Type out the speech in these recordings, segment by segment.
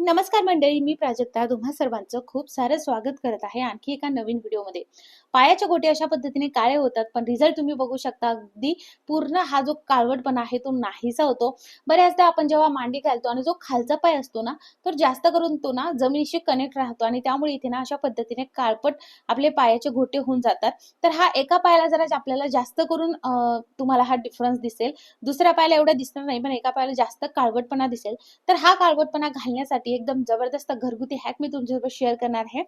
नमस्कार मंडळी मी प्राजक्ता. तुम्हा सर्वांचं खूप सारं स्वागत करत आहे आणखी एका नवीन व्हिडिओमध्ये. पायाच्या गोटे अशा पद्धतीने काळे होतात पण रिझल्ट तुम्ही बघू शकता. अगदी पूर्ण हा जो काळवटपणा आहे तो नाहीसा होतो. बऱ्याचदा आपण जेव्हा मांडी घालतो आणि जो खालचा पाय असतो ना तर जास्त करून तो ना जमिनीशी कनेक्ट राहतो आणि त्यामुळे इथे ना अशा पद्धतीने काळपट आपले पायाचे गोटे होऊन जातात. तर हा एका पायाला जरा आपल्याला जास्त करून तुम्हाला हा डिफरन्स दिसेल. दुसऱ्या पायाला एवढा दिसणार नाही पण एका पायाला जास्त काळवटपणा दिसेल. तर हा काळवटपणा घालण्यासाठी एकदम जबरदस्त घरगुती हॅक मी तुमच्यासोबत शेअर करणार आहे.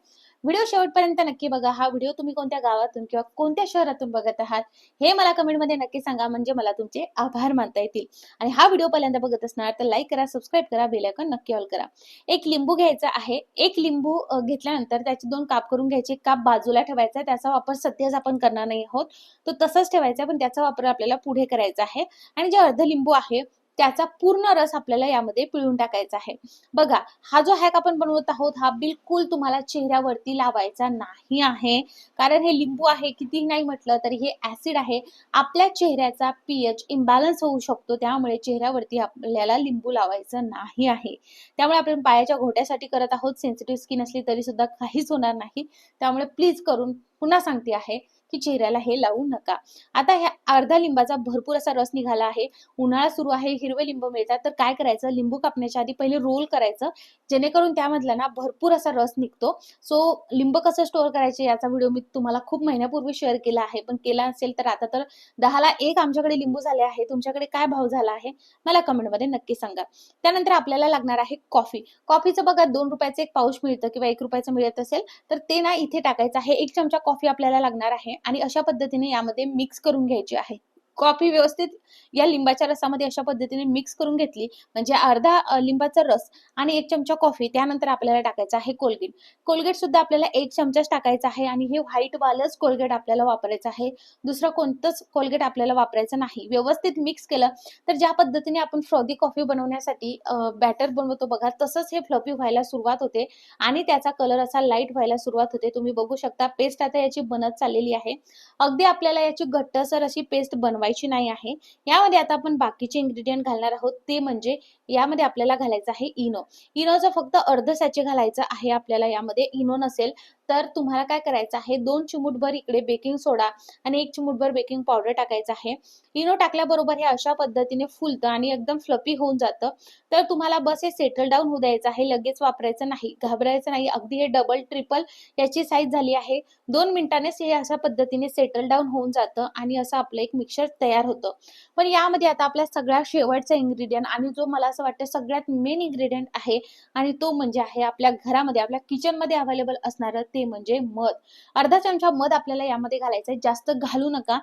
व्हिडिओ शेवटपर्यंत नक्की बघा. हा व्हिडिओ तुम्ही कोणत्या गावातून किंवा कोणत्या शहरातून बघत आहात हे मला कमेंटमध्ये नक्की सांगा. म्हणजे मला तुमचे आभार मानता येतील. आणि हा व्हिडिओ पहिल्यांदा बघत असणार तर लाईक करा सबस्क्राईब करा बेल नक्की ऑल करा. एक लिंबू घ्यायचा आहे. एक लिंबू घेतल्यानंतर त्याचे दोन काप करून घ्यायचे. काप बाजूला ठेवायचा त्याचा वापर सध्याच आपण करणार नाही आहोत. तो तसाच ठेवायचा पण त्याचा वापर आपल्याला पुढे करायचा आहे. आणि जे अर्ध लिंबू आहे त्याचा पूर्ण रस आपल्याला यामध्ये पिळून टाकायचा आहे. बघा हा जो हॅक आपण बनवत आहोत हा बिलकुल तुम्हाला चेहऱ्यावरती लावायचा नाही आहे. कारण हे लिंबू आहे किती नाही म्हटलं तरी हे ऍसिड आहे. आपल्या चेहऱ्याचा पीएच इम्बॅलन्स होऊ शकतो त्यामुळे चेहऱ्यावरती आपल्याला लिंबू लावायचं नाही आहे. त्यामुळे आपण पायाच्या घोट्यासाठी करत आहोत सेन्सिटिव्ह स्किन असली तरी सुद्धा काहीच होणार नाही. त्यामुळे प्लीज करून पुन्हा सांगते आहे. की चेहऱ्याला हे लावू नका. आता ह्या अर्धा लिंबाचा भरपूर असा रस निघाला आहे. उन्हाळा सुरू आहे हिरवे लिंबू मिळतात. तर काय करायचं? लिंबू कापण्याच्या आधी पहिले रोल करायचं. जेणेकरून त्यामधला ना भरपूर असा रस निघतो. सो लिंब कसं स्टोअर करायचे याचा व्हिडिओ मी तुम्हाला खूप महिन्यापूर्वी शेअर केला आहे. पण केला असेल तर आता तर दहाला एक आमच्याकडे लिंबू झाले आहे. तुमच्याकडे काय भाव झाला आहे? मला कमेंटमध्ये नक्की सांगा. त्यानंतर आपल्याला लागणार आहे कॉफी कॉफीचं बघा दोन रुपयाचं एक पाऊच मिळतं किंवा एक रुपयाचं मिळत असेल. तर ते ना इथे टाकायचं आहे. एक चमचा कॉफी आपल्याला लागणार आहे. आणि अशा पद्धतीने यामध्ये मिक्स करून घ्यायची आहे. कॉफी व्यवस्थित या लिंबाच्या रसामध्ये अशा पद्धतीने मिक्स करून घेतली. म्हणजे अर्धा लिंबाचा रस आणि एक चमचा कॉफी त्यानंतर आपल्याला टाकायचं आहे कोलगेट कोलगेट सुद्धा आपल्याला एक चमचाच टाकायचा आहे आणि हे व्हाईट वालच कोलगेट आपल्याला वापरायचं आहे. दुसरं कोणतंच कोलगेट आपल्याला वापरायचं नाही. व्यवस्थित मिक्स केलं तर ज्या पद्धतीने आपण फ्रॉदी कॉफी बनवण्यासाठी बॅटर बनवतो बघा तसंच हे फ्लफी व्हायला सुरुवात होते आणि त्याचा कलर असा लाइट व्हायला सुरुवात होते. तुम्ही बघू शकता पेस्ट आता याची बनत चाललेली आहे. अगदी आपल्याला याची घट्टसर अशी पेस्ट बनवायची नाही आहे. यामध्ये आता आपण बाकीचे इन्ग्रेडियंट घालणार आहोत ते म्हणजे यामध्ये आपल्याला घालायचं आहे इनो. इनोचं फक्त अर्ध सॅचे घालायचं आहे आपल्याला यामध्ये. इनो नसेल तर तुम्हाला काय करायचं आहे दोन चिमूटभर इकडे बेकिंग सोडा आणि एक चिमूटभर बेकिंग पावडर टाकायचं आहे. इनो टाकल्याबरोबर हे अशा पद्धतीने फुलतं आणि एकदम फ्लपी होऊन जातं. तर तुम्हाला बस हे सेटल डाऊन होऊ द्यायचं आहे लगेच वापरायचं नाही घाबरायचं नाही. अगदी हे डबल ट्रिपल याची साईज झाली आहे. दोन मिनिटांनीच हे अशा पद्धतीने सेटल डाऊन होऊन जातं आणि असं आपलं एक मिक्सर तयार होतं. पण यामध्ये आता आपल्या सगळ्यात शेवटचा इन्ग्रेडियंट आणि जो मला असं वाटतं सगळ्यात मेन इन्ग्रेडियंट आहे आणि तो म्हणजे आहे आपल्या घरामध्ये आपल्या किचनमध्ये अवेलेबल असणारं ते म्हणजे मध. अर्धा चमचा मध आपल्याला यामध्ये घालायचं आहे. जास्त घालू नका.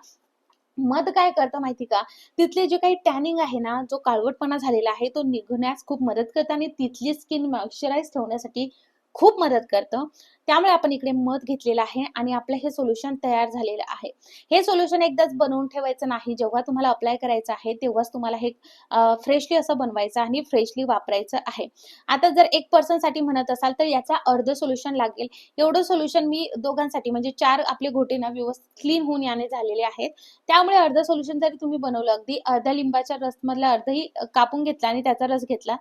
मध काय करतं माहिती का? तिथले जे काही टॅनिंग आहे ना जो काळवटपणा झालेला आहे तो निघण्यास खूप मदत करतं आणि तिथली स्किन मॉइश्चराईज ठेवण्यासाठी खूप मदत करतं. त्यामुळे आपण इकडे मत घेतलेलं आहे आणि आपलं हे सोल्युशन तयार झालेलं आहे. हे सोल्युशन एकदाच बनवून ठेवायचं नाही. जेव्हा तुम्हाला अप्लाय करायचं आहे तेव्हाच तुम्हाला हे फ्रेशली असं बनवायचं आणि फ्रेशली वापरायचं आहे. आता जर एक पर्सनसाठी म्हणत असाल तर याचा अर्ध सोल्युशन लागेल. एवढं सोल्युशन मी दोघांसाठी म्हणजे चार आपले घोटे ना व्यवस्थित क्लीन होऊन याने झालेले आहेत. त्यामुळे अर्ध सोल्युशन जरी तुम्ही बनवलं अगदी अर्ध्या लिंबाच्या रसमधला अर्धही कापून घेतला आणि त्याचा रस घेतला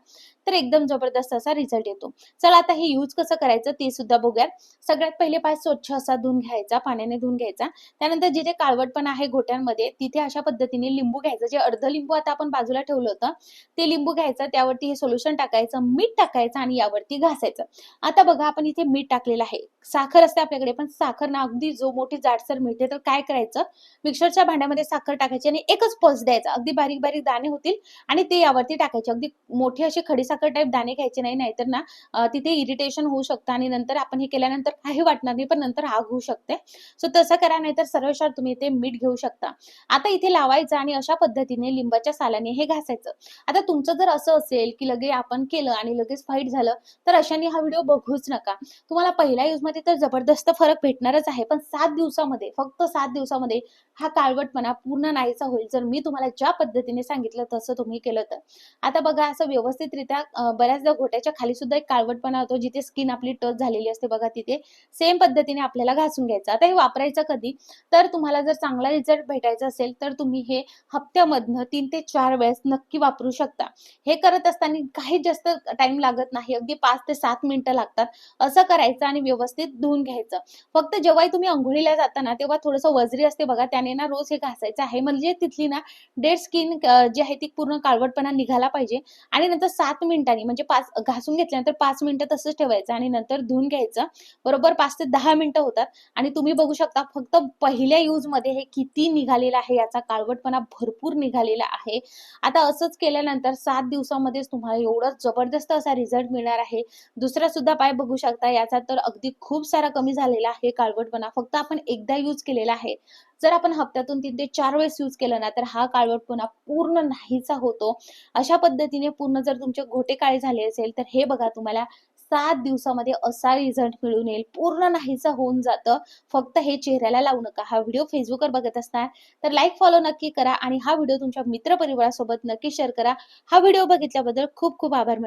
तर एकदम जबरदस्त असा रिझल्ट येतो. चला आता हे यूज कसं करायचं ते सुद्धा बघूया सगळ्यात पहिले पाय स्वच्छ असा धुवून घ्यायचा पाण्याने धुवून घ्यायचा. त्यानंतर जिथे काळवटपण आहे घोट्यांमध्ये तिथे अशा पद्धतीने लिंबू घ्यायचं. जे अर्ध लिंबू आता आपण बाजूला ठेवलं होतं ते लिंबू घ्यायचं. त्यावरती हे सोल्युशन टाकायचं मीठ टाकायचं आणि यावरती घासायचं. आता बघा आपण इथे मीठ टाकलेलं आहे. साखर असते आपल्याकडे पण साखर ना अगदी जो मोठी जाडसर मिळते तर काय करायचं? मिक्सरच्या भांड्यामध्ये साखर टाकायची आणि एकच पल्स द्यायचा. अगदी बारीक बारीक दाणे होतील आणि ते यावरती टाकायचे. अगदी मोठी अशी साखर टाईप दाणे घ्यायचे नाही नाहीतर ना तिथे इरिटेशन होऊ शकतं आणि नंतर आपण हे केल्यानंतर काही वाटणार नाही पण नंतर आग होऊ शकते. सो तसं करा नाहीतर सरळ तुम्ही इथे मीठ घेऊ शकता. आता इथे लावायचं आणि अशा पद्धतीने लिंबाच्या सालाने हे घासायचं. आता तुमचं जर असं असेल की लगे आपण केलं आणि लगेच फाईट झालं तर अशाने हा व्हिडिओ बघूच नका. तुम्हाला पहिल्या यूजमध्ये तर जबरदस्त फरक भेटणारच आहे पण सात दिवसामध्ये फक्त सात दिवसामध्ये हा काळवटपणा पूर्ण नाहीसा होईल जर मी तुम्हाला ज्या पद्धतीने सांगितलं तसं तुम्ही केलं तर. आता बघा असं व्यवस्थितरित्या बऱ्याचदा घोट्याच्या खाली सुद्धा एक काळवटपणा होतो जिथे स्किन आपली टच झालेली असते बघा तिथे. सेम पद्धतीने आपल्याला घासून घ्यायचं. आता हे वापरायचं कधी? तर तुम्हाला जर चांगला रिझल्ट भेटायचा असेल तर तुम्ही हे हप्त्यामधनं तीन ते चार वेळेस नक्की वापरू शकता. हे करत असताना काही जास्त टाइम लागत नाही. अगदी पाच ते सात मिनिटं लागतात. असं करायचं आणि व्यवस्थित धुवून घ्यायचं. फक्त जेव्हाही तुम्ही अंघोळीला जाताना तेव्हा थोडंसं वजरी असते बघा त्याने ना रोज हे घासायचं आहे. म्हणजे तिथली ना डेड स्किन जी आहे ती पूर्ण काळवटपणा निघाला पाहिजे. आणि नंतर सात मिनिट मिनिटांनी म्हणजे पाच घासून घेतल्यानंतर पाच मिनिटं तसंच ठेवायचं आणि नंतर धुवून घ्यायचं. बरोबर पाच ते दहा मिनिटं होतात. आणि तुम्ही बघू शकता फक्त पहिल्या यूजमध्ये हे किती निघालेलं आहे याचा काळवटपणा भरपूर निघालेला आहे. आता असंच केल्यानंतर सात दिवसामध्येच तुम्हाला एवढं जबरदस्त असा रिझल्ट मिळणार आहे. दुसरा सुद्धा पाय बघू शकता याचा तर अगदी खूप सारा कमी झालेला आहे काळवटपणा. फक्त आपण एकदा यूज केलेला आहे. जर आपण हप्त्यातून तीन ते चार वेळेस यूज केलं ना तर हा काळवटपणा पूर्ण नाहीचा होतो. अशा पद्धतीने पूर्ण जर तुमचे घोटे काळे झाले असेल तर हे बघा तुम्हाला सात दिवसामध्ये असा रिझल्ट मिळून येईल. पूर्ण नाहीसा होऊन जातं. फक्त हे चेहऱ्याला लावू नका. हा व्हिडिओ फेसबुकवर बघत असणार तर लाईक फॉलो नक्की करा आणि हा व्हिडिओ तुमच्या मित्रपरिवारासोबत नक्की शेअर करा. हा व्हिडिओ बघितल्याबद्दल खूप खूप आभार